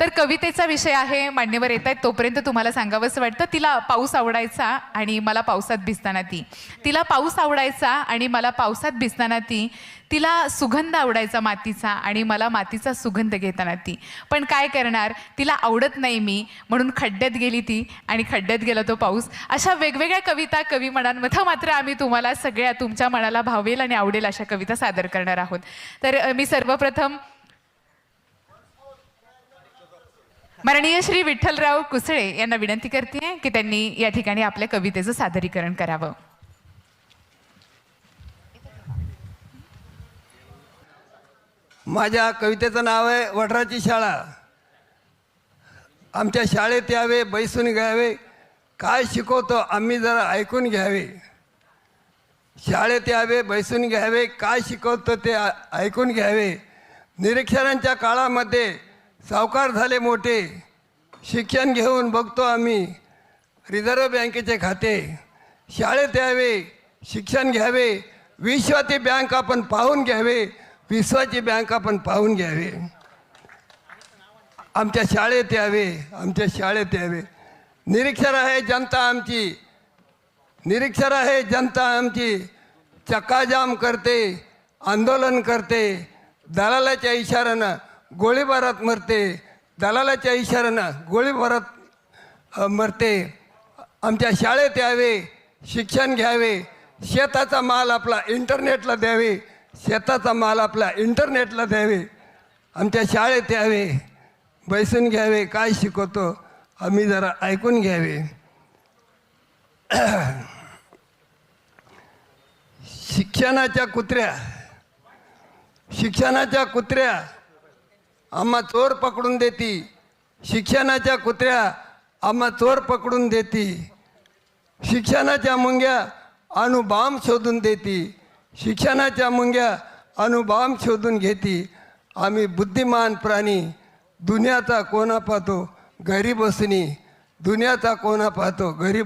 तर कवितेचा विषय आहे मान्यवर येत आहेत तोपर्यंत तुम्हाला सांगावंसं वाटतं. तिला पाऊस आवडायचा आणि मला पावसात भिजताना ती. तिला पाऊस आवडायचा आणि मला पावसात भिजताना ती. तिला सुगंध आवडायचा मातीचा आणि मला मातीचा सुगंध घेताना ती. पण काय करणार? तिला आवडत नाही मी म्हणून खड्ड्यात गेली ती आणि खड्ड्यात गेला तो पाऊस. अशा वेगवेगळ्या कविता कवी मनांमध्ये मात्र आम्ही तुम्हाला सगळ्या तुमच्या मनाला भावेल आणि आवडेल अशा कविता सादर करणार आहोत. तर मी सर्वप्रथम माननीय श्री विठ्ठलराव कुसळे यांना विनंती करते की त्यांनी या ठिकाणी आपल्या कवितेचं सादरीकरण करावं. माझ्या कवितेचं नाव आहे वडराची शाळा. आमच्या शाळेत यावे बैसून घ्यावे. काय शिकवतो आम्ही जरा ऐकून घ्यावे. शाळेत यावे बैसून घ्यावे. काय शिकवतो ते ऐकून घ्यावे. निरीक्षरांच्या काळामध्ये सावकार झाले मोठे. शिक्षण घेऊन बघतो आम्ही. रिझर्व्ह बँकेचे खाते. शाळेत यावे शिक्षण घ्यावे विश्वाची बँक आपण पाहून घ्यावे विश्वाची बँक आपण पाहून घ्यावे. आमच्या शाळेत यावे आमच्या शाळेत यावे. निरीक्षर आहे जनता आमची. निरीक्षर आहे जनता आमची. चक्काजाम करते आंदोलन करते. दलालाच्या इशाऱ्यानं गोळीबारात मरते. दलालाच्या इशाऱ्यानं गोळीबारात मरते. आमच्या शाळेत यावे शिक्षण घ्यावे शेताचा माल आपला इंटरनेटला द्यावे शेताचा माल आपला इंटरनेटला द्यावे आमच्या शाळेत यावे बैसून घ्यावे काय शिकवतो आम्ही जरा ऐकून घ्यावे. शिक्षणाच्या कुत्र्या शिक्षणाच्या कुत्र्या आम्हा चोर पकडून देती. शिक्षणाच्या कुत्र्या आम्हा चोर पकडून देती. शिक्षणाच्या मुंग्या अणुबाम शोधून देती. शिक्षणाच्या मुंग्या अणुबाम शोधून घेती. आम्ही बुद्धिमान प्राणी दुनियाचा कोणा पाहतो घरी बसणी दुनियाचा कोणा पाहतो घरी